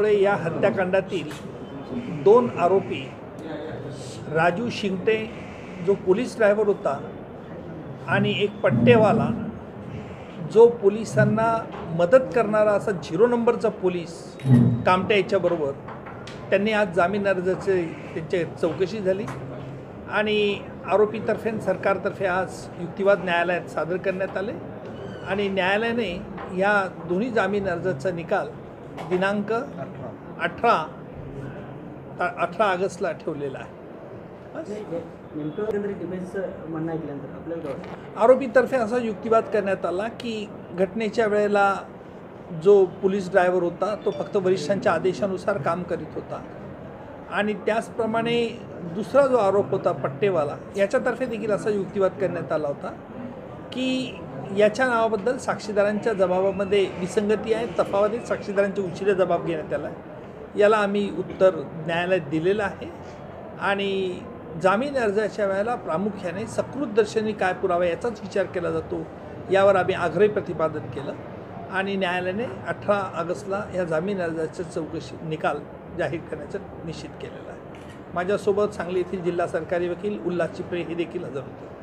त्यामुळे या हत्याकांडातील दोन आरोपी राजू शिंगटे जो पोलीस ड्रायव्हर होता आणि एक पट्टेवाला जो पोलिसांना मदत करणारा असा झिरो नंबरचा पोलीस कामट्या याच्याबरोबर त्यांनी आज जामीन अर्जाचे त्यांच्या चौकशी झाली. आणि आरोपीतर्फे सरकारतर्फे आज युक्तिवाद न्यायालयात सादर करण्यात आले. आणि न्यायालयाने या दोन्ही जामीन अर्जाचा निकाल दिनांक अठरा. अठरा ऑगस्टला ठेवलेला आहे? आरोपीतर्फे असा युक्तिवाद करण्यात आला की घटनेच्या वेळेला जो पोलीस ड्रायव्हर होता तो फक्त वरिष्ठांच्या आदेशानुसार काम करीत होता. आणि त्याचप्रमाणे दुसरा जो आरोप होता पट्टेवाला याच्यातर्फे देखील असा युक्तिवाद करण्यात आला होता. की याच्या नावाबद्दल साक्षीदारांच्या जबाबामध्ये विसंगती आहे तफावत साक्षीदारांचे उशिरा जबाब घेण्यात आला आहे. याला आम्ही उत्तर न्यायालयात दिलेलं आहे. आणि जामीन अर्जाच्या वेळेला प्रामुख्याने सकृत दर्शनी काय पुरावा याचाच विचार केला जातो यावर आम्ही आग्रही प्रतिपादन केलं. आणि न्यायालयाने अठरा ऑगस्टला या जामीन अर्जाचा चौकशी निकाल जाहीर करण्याचं निश्चित केलेलं आहे. माझ्यासोबत सांगली येथील जिल्हा सरकारी वकील उल्हास चिपळे हे देखील हजर होते.